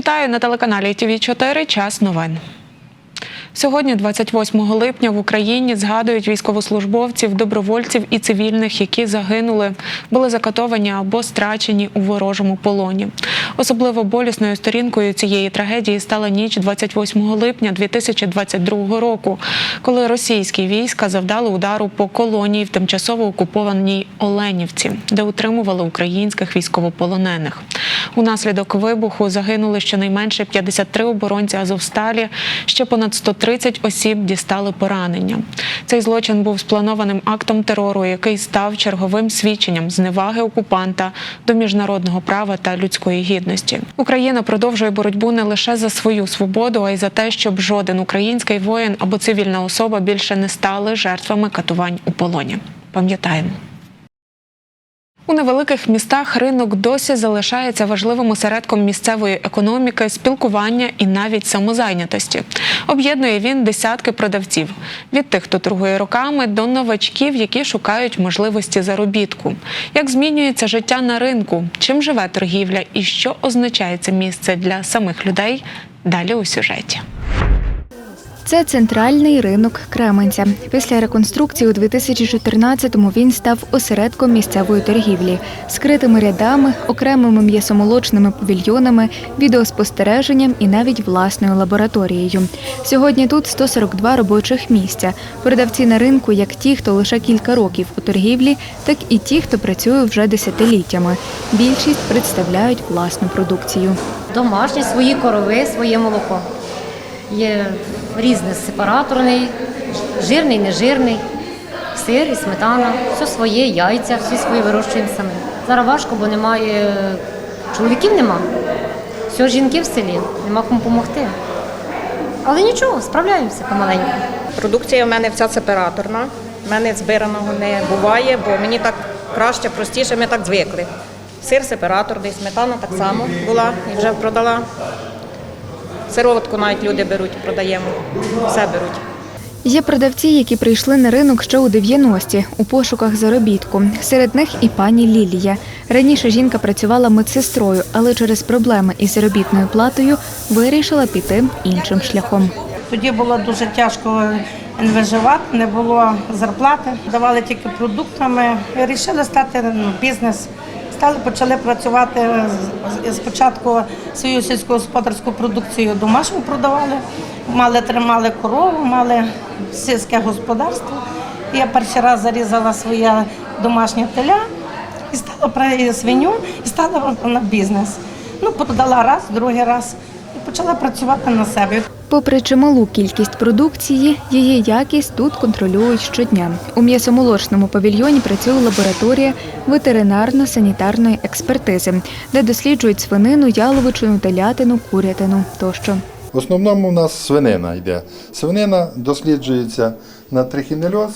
Вітаю на телеканалі ТВ 4 Час новин. Сьогодні, 28 липня, в Україні згадують військовослужбовців, добровольців і цивільних, які загинули, були закатовані або страчені у ворожому полоні. Особливо болісною сторінкою цієї трагедії стала ніч 28 липня 2022 року, коли російські війська завдали удару по колонії в тимчасово окупованій Оленівці, де утримували українських військовополонених. Унаслідок вибуху загинули щонайменше 53 оборонці Азовсталі, ще понад 130 осіб дістали поранення. Цей злочин був спланованим актом терору, який став черговим свідченням зневаги окупанта до міжнародного права та людської гідності. Україна продовжує боротьбу не лише за свою свободу, а й за те, щоб жоден український воїн або цивільна особа більше не стали жертвами катувань у полоні. Пам'ятаємо. У невеликих містах ринок досі залишається важливим осередком місцевої економіки, спілкування і навіть самозайнятості. Об'єднує він десятки продавців від тих, хто торгує роками, до новачків, які шукають можливості заробітку. Як змінюється життя на ринку, чим живе торгівля і що означає це місце для самих людей? Далі у сюжеті. Це центральний ринок Кременця. Після реконструкції у 2014-му він став осередком місцевої торгівлі, скритими рядами, окремими м'ясомолочними павільйонами, відеоспостереженням і навіть власною лабораторією. Сьогодні тут 142 робочих місця. Продавці на ринку як ті, хто лише кілька років у торгівлі, так і ті, хто працює вже десятиліттями. Більшість представляють власну продукцію. Домашні свої корови, своє молоко. Є різний сепараторний, жирний, нежирний, сир і сметана, все своє, яйця, всі свої вирощуємо самі. Зараз важко, бо немає чоловіків нема. Все жінки в селі, нема кому допомогти. Але нічого, справляємося помаленьку. Продукція в мене вся сепараторна. У мене збираного не буває, бо мені так краще, простіше, ми так звикли. Сир сепараторний, сметана так само була і вже продала. Сироватку навіть люди беруть, продаємо, все беруть. Є продавці, які прийшли на ринок ще у 90-ті у пошуках заробітку. Серед них і пані Лілія. Раніше жінка працювала медсестрою, але через проблеми із заробітною платою вирішила піти іншим шляхом. Тоді було дуже тяжко виживати, не було зарплати, давали тільки продуктами. Рішили стати ну, бізнес. Стали почали працювати спочатку свою сільськогосподарську продукцію домашню продавали, мали тримали корову, мали сільське господарство. Я перший раз зарізала своє домашнє теля і стала свиню і стала на бізнес. Ну, продала раз, другий раз і почала працювати на себе. Попри чималу кількість продукції, її якість тут контролюють щодня. У м'ясомолочному павільйоні працює лабораторія ветеринарно-санітарної експертизи, де досліджують свинину, яловичину, телятину, курятину тощо. В основному у нас свинина йде. Свинина досліджується на трихінельоз,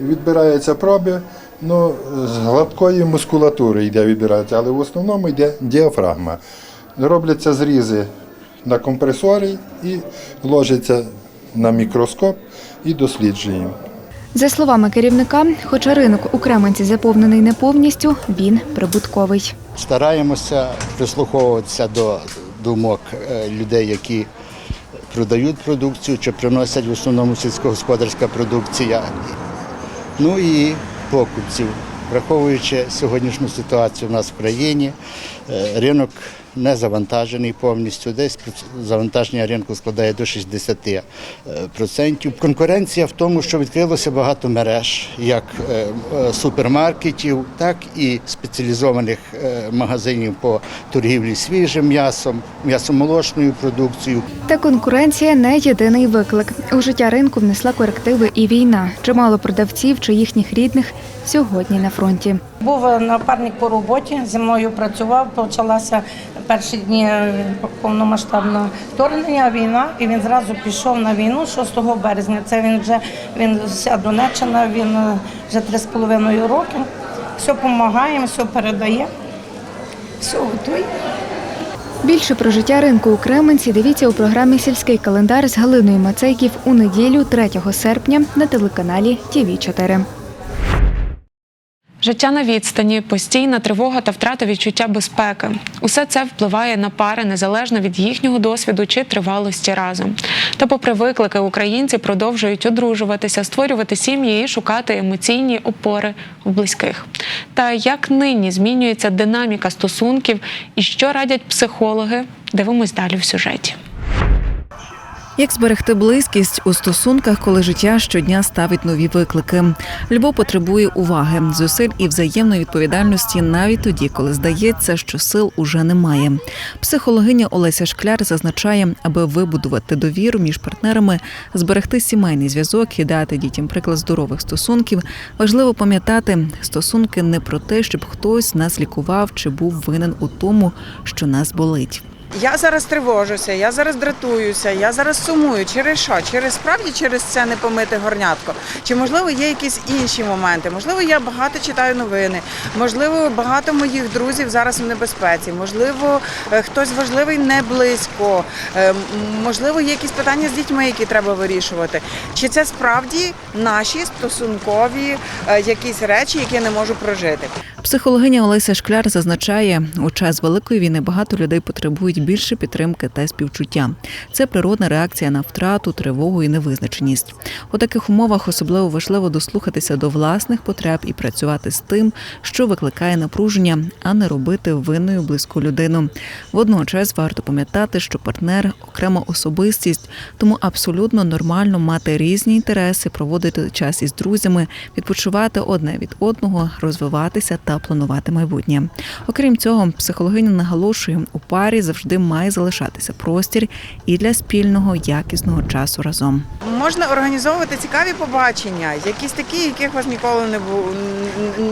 відбираються проби, ну, з гладкої мускулатури йде відбирається, але в основному йде діафрагма. Робляться зрізи на компресорі і ложаться на мікроскоп і досліджуємо. За словами керівника, хоча ринок у Кременці заповнений не повністю, він прибутковий. Стараємося прислуховуватися до думок е, людей, які продають продукцію чи приносять в основному сільськогосподарська продукція. Ну і покупців. Враховуючи сьогоднішню ситуацію в нас в країні, е, ринок не завантажений повністю. Десь завантаження ринку складає до 60%. Конкуренція в тому, що відкрилося багато мереж, як е, е, супермаркетів, так і спеціалізованих е, магазинів по торгівлі свіжим м'ясом, м'ясомолочною продукцією. Та конкуренція не єдиний виклик. У життя ринку внесла корективи і війна. Чимало продавців чи їхніх рідних сьогодні на фронті. Був напарник по роботі, зі мною працював, почалася перші дні повномасштабного вторгнення, війна, і він зразу пішов на війну 6 березня. Це він вже він вся Донеччина, він е, вже три з половиною роки. Все допомагаємо, все передає, все готує. Більше про життя ринку у Кременці дивіться у програмі Сільський календар з Галиною Мацейків у неділю 3 серпня на телеканалі ТІВІ 4 Життя на відстані, постійна тривога та втрата відчуття безпеки. Усе це впливає на пари незалежно від їхнього досвіду чи тривалості разом. Та, попри виклики, українці продовжують одружуватися, створювати сім'ї і шукати емоційні опори в близьких. Та як нині змінюється динаміка стосунків і що радять психологи, дивимось далі в сюжеті. Як зберегти близькість у стосунках, коли життя щодня ставить нові виклики? Любов потребує уваги, зусиль і взаємної відповідальності навіть тоді, коли здається, що сил уже немає. Психологиня Олеся Шкляр зазначає, аби вибудувати довіру між партнерами, зберегти сімейний зв'язок і дати дітям приклад здорових стосунків, важливо пам'ятати, стосунки не про те, щоб хтось нас лікував чи був винен у тому, що нас болить. Я зараз тривожуся, я зараз дратуюся, я зараз сумую. Через що? Через справді через це не помити горнятко. Чи можливо є якісь інші моменти? Можливо, я багато читаю новини. Можливо, багато моїх друзів зараз в небезпеці. Можливо, е, хтось важливий не близько. Е, Можливо, є якісь питання з дітьми, які треба вирішувати. Чи це справді наші стосункові е, якісь речі, які я не можу прожити? Психологиня Олеся Шкляр зазначає, у час великої війни багато людей потребують більше підтримки та співчуття. Це природна реакція на втрату, тривогу і невизначеність. У таких умовах особливо важливо дослухатися до власних потреб і працювати з тим, що викликає напруження, а не робити винною близьку людину. Водночас варто пам'ятати, що партнер окрема особистість, тому абсолютно нормально мати різні інтереси, проводити час із друзями, відпочивати одне від одного, розвиватися та планувати майбутнє. Окрім цього, психологиня наголошує, у парі завжди має залишатися простір і для спільного якісного часу разом. Можна організовувати цікаві побачення, якісь такі, яких вас ніколи не бу...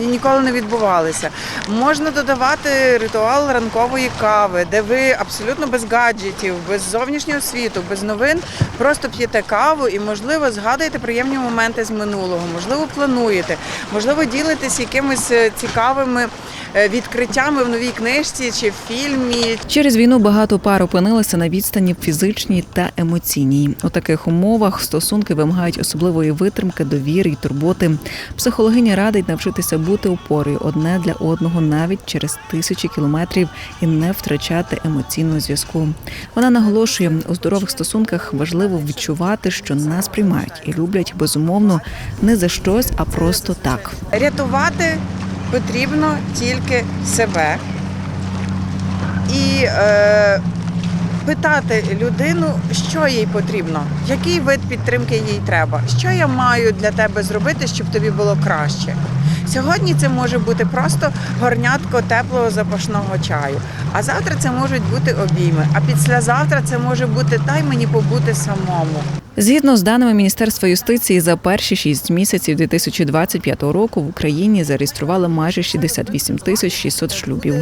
ніколи не відбувалися. Можна додавати ритуал ранкової кави, де ви абсолютно без гаджетів, без зовнішнього світу, без новин, просто п'єте каву і, можливо, згадуєте приємні моменти з минулого, можливо, плануєте, можливо, ділитесь якимись е, цікавими е, відкриттями в новій книжці чи в фільмі, Через війну багато пар опинилися на відстані фізичній та емоційній. У таких умовах стосунки вимагають особливої витримки, довіри й турботи. Психологиня радить навчитися бути опорою одне для одного навіть через тисячі кілометрів і не втрачати емоційного зв'язку. Вона наголошує, у здорових стосунках важливо відчувати, що нас приймають і люблять безумовно не за щось, а просто так. Рятувати потрібно тільки себе і е, питати людину, що їй потрібно, який вид підтримки їй треба, що я маю для тебе зробити, щоб тобі було краще. Сьогодні це може бути просто горнятко теплого запашного чаю. А завтра це можуть бути обійми. А післязавтра це може бути дай мені побути самому. Згідно з даними Міністерства юстиції, за перші шість місяців 2025 року в Україні зареєстрували майже 68 тисяч 600 шлюбів.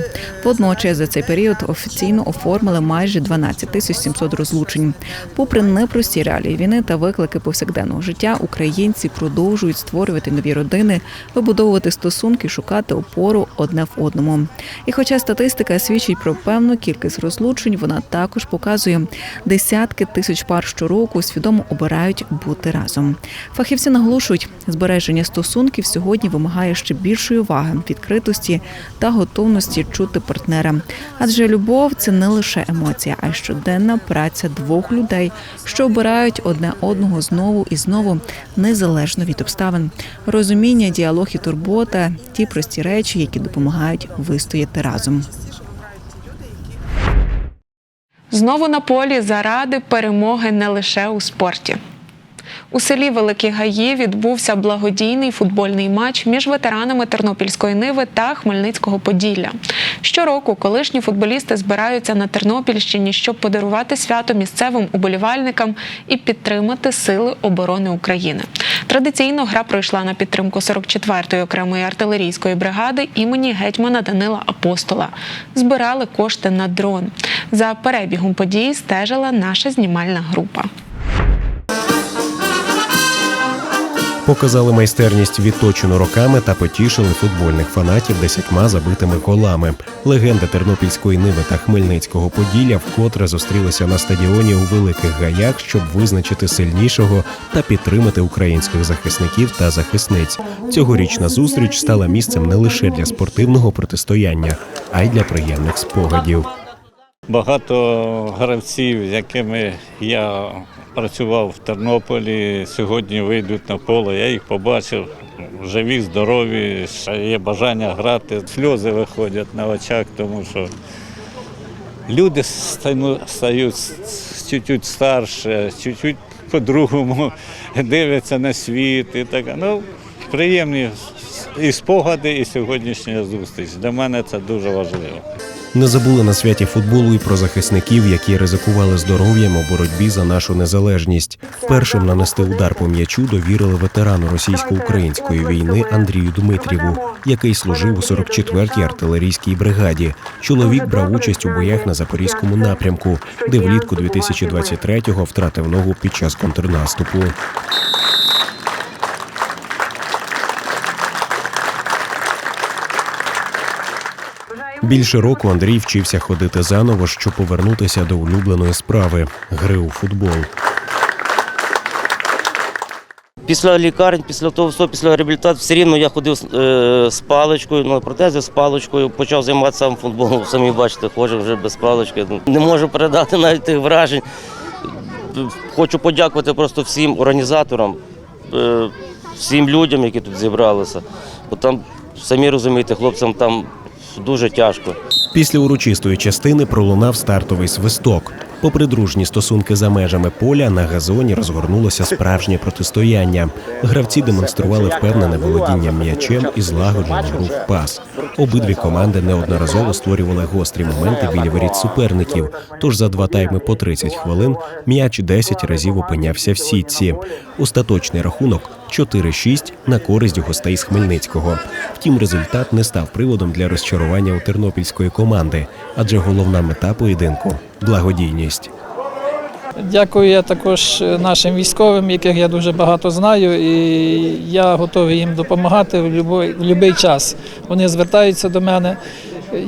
Водночас за цей період офіційно оформили майже 12 тисяч 700 розлучень. Попри непрості реалії війни та виклики повсякденного життя, українці продовжують створювати нові родини, вибудовувати стосунки, шукати опору одне в одному. І хоча статистика свідчить про певну кількість розлучень, вона також показує десятки тисяч пар щороку свідомо обирають бути разом. Фахівці наголошують, збереження стосунків сьогодні вимагає ще більшої уваги, відкритості та готовності чути партнера. Адже любов це не лише емоція, а й щоденна праця двох людей, що обирають одне одного знову і знову, незалежно від обставин. Розуміння, діалог і турбота ті прості речі, які допомагають вистояти разом. Знову на полі заради перемоги не лише у спорті. У селі Великі Гаї відбувся благодійний футбольний матч між ветеранами Тернопільської Ниви та Хмельницького Поділля. Щороку колишні футболісти збираються на Тернопільщині, щоб подарувати свято місцевим уболівальникам і підтримати Сили оборони України. Традиційно гра пройшла на підтримку 44-ї окремої артилерійської бригади імені гетьмана Данила Апостола. Збирали кошти на дрон. За перебігом подій стежила наша знімальна група. Показали майстерність відточену роками та потішили футбольних фанатів десятьма забитими голами. Легенди Тернопільської Ниви та Хмельницького Поділля вкотре зустрілися на стадіоні у Великих Гаях, щоб визначити сильнішого та підтримати українських захисників та захисниць. Цьогорічна зустріч стала місцем не лише для спортивного протистояння, а й для приємних спогадів. Багато гравців, з якими я працював в Тернополі, сьогодні вийдуть на поле. Я їх побачив живі, здорові, ще є бажання грати. Сльози виходять на очах, тому що люди стають чуть-чуть старше, чуть-чуть по-другому дивляться на світ. І так. Ну, приємні і спогади, і сьогоднішня зустріч. Для мене це дуже важливо. Не забули на святі футболу і про захисників, які ризикували здоров'ям у боротьбі за нашу незалежність. Першим нанести удар по м'ячу довірили ветерану російсько-української війни Андрію Дмитріву, який служив у 44-й артилерійській бригаді. Чоловік брав участь у боях на запорізькому напрямку, де влітку 2023-го втратив ногу під час контрнаступу. Більше року Андрій вчився ходити заново, щоб повернутися до улюбленої справи гри у футбол. Після лікарень, після того всього, після реабілітації, все рівно я ходив е, з паличкою, на протези з паличкою, почав займатися сам футболом. Самі бачите, ходжу вже без палички. Не можу передати навіть тих вражень. Хочу подякувати просто всім організаторам, е, всім людям, які тут зібралися. Бо там, самі розумієте, хлопцям там дуже тяжко. Після урочистої частини пролунав стартовий свисток. Попри дружні стосунки за межами поля, на газоні розгорнулося справжнє протистояння. Гравці демонстрували впевнене володіння м'ячем і злагоджену гру в пас. Обидві команди неодноразово створювали гострі моменти біля воріт суперників. Тож за два тайми по 30 хвилин м'яч 10 разів опинявся в сітці. Остаточний рахунок 4-6 на користь гостей з Хмельницького. Втім, результат не став приводом для розчарування у тернопільської команди, адже головна мета поєдинку будівність. Дякую я також нашим військовим, яких я дуже багато знаю, і я готовий їм допомагати в будь-який час. Вони звертаються до мене.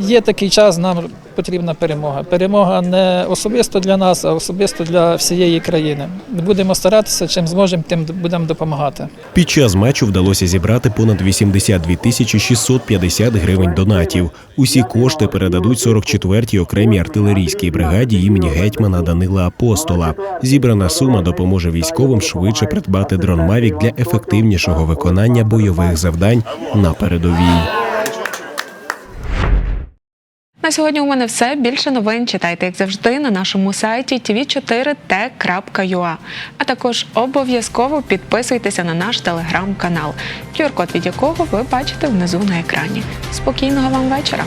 Є такий час, нам потрібна перемога. Перемога не особисто для нас, а особисто для всієї країни. Будемо старатися, чим зможемо, тим будемо допомагати. Під час матчу вдалося зібрати понад 82 тисячі 650 гривень донатів. Усі кошти передадуть 44-й окремій артилерійській бригаді імені гетьмана Данила Апостола. Зібрана сума допоможе військовим швидше придбати дрон Мавік для ефективнішого виконання бойових завдань на передовій. На сьогодні у мене все. Більше новин читайте, як завжди, на нашому сайті tv4t.ua. А також обов'язково підписуйтеся на наш телеграм-канал, QR-код від якого ви бачите внизу на екрані. Спокійного вам вечора!